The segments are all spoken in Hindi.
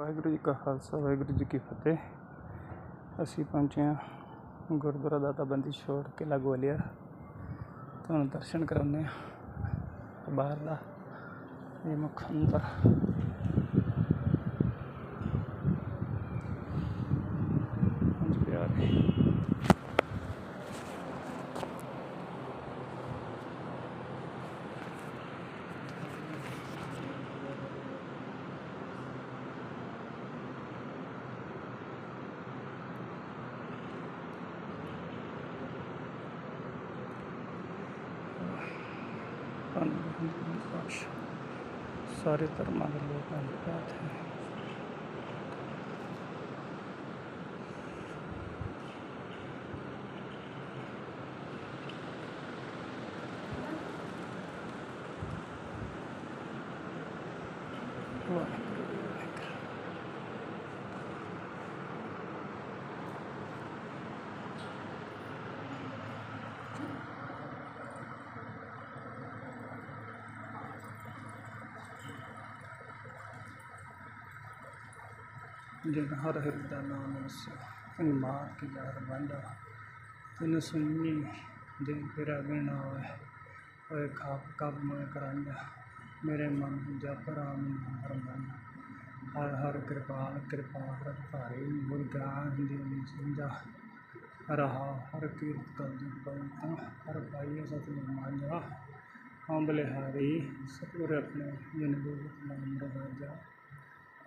ਵਾਹਿਗੁਰੂ ਜੀ ਕਾ ਖਾਲਸਾ, ਵਾਹਿਗੁਰੂ ਜੀ ਕੀ ਫਤਿਹ। ਅਸੀਂ ਪਹੁੰਚੇ ਹਾਂ ਗੁਰਦੁਆਰਾ ਦਾਤਾ ਬੰਦੀ ਛੋੜ ਕਿਲ੍ਹਾ ਗਵਾਲੀਅਰ ਤੁਹਾਨੂੰ ਦਰਸ਼ਨ ਕਰਾਉਂਦੇ ਹਾਂ। ਬਾਹਰ ਦਾ ਇਹ ਮੁੱਖ ਅੰਦਰ सारे तरह के का अनुपात हैं। गिरधार है मार के दर बंदा। तूने सुनी, दे तेरा बिना ओए खाप कब मैं करांदा मेरे मन जप राम हर मन। हर हर कृपाल कृपा हर तारे मुर्गा दे समझा रहा हर कीर्त कर पलता हर पाई सतगुर मांझा हम बलिहारी सतगुर अपने जिन गुरु नाम राजा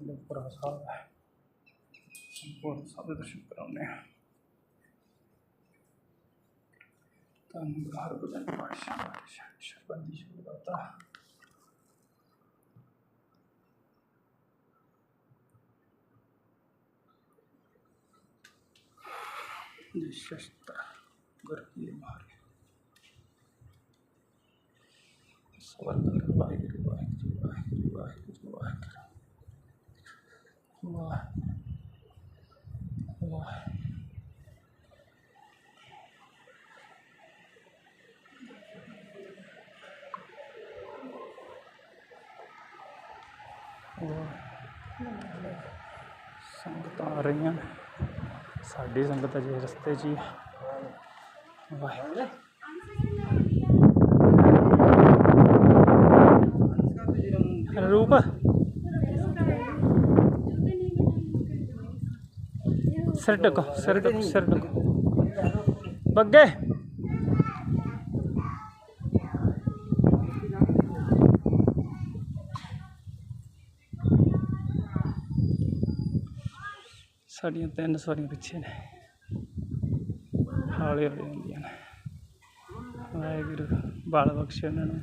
पूरा साफ़ है पूरा साफ़ दर्शन कराने तन घर बदन शर्बंदी शर्बता शस्त्र गुर की मारे सवर वाहिगुरु वाहिगुरु वाहिगुरु वाहिगुरु वाहिगुरु ਕਰਾਉਂਦੇ ਹਾਂ ਤਾਂ ਹਰ ਗੁਰੂ ਪਾਤਸ਼ਾਹ ਸ਼ਰਬੰਦੀ ਸ਼ੁਰਦਾਤਾ ਜੀ ਸ਼ਸਤਰ ਗੁਰ ਕੀ ਮਾਰੇ ਸਵਰਗ ਵਾਹਿਗੁਰੂ ਵਾਹਿਗੁਰੂ ਵਾਹਿਗੁਰੂ ਵਾਹਿਗੁਰੂ ਵਾਹਿਗੁਰੂ ਵਾਹ ਵਾਹ ਵਾਹ ਸੰਗਤਾਂ ਆ ਰਹੀਆਂ ਨੇ ਸਾਡੀ ਸੰਗਤ ਅਜੇ ਰਸਤੇ 'ਚ ਹੀ ਹੈ ਵਾਹਿਗੁਰੂ ਰੂਪ ਸਿਰ ਢਕੋ ਸਿਰ ਢਕੋ ਸਿਰ ਢਕੋ। ਬੱਗੇ। ਸਾਡੀਆਂ ਤਿੰਨ ਸਵਾਰੀਆਂ ਪਿੱਛੇ ਨੇ। ਹੌਲੀ ਹੌਲੀ ਹੁੰਦੀਆਂ ਨੇ। ਵਾਹਿਗੁਰੂ, ਬਾਲ ਬਖਸ਼ੇ ਉਹਨਾਂ ਨੂੰ।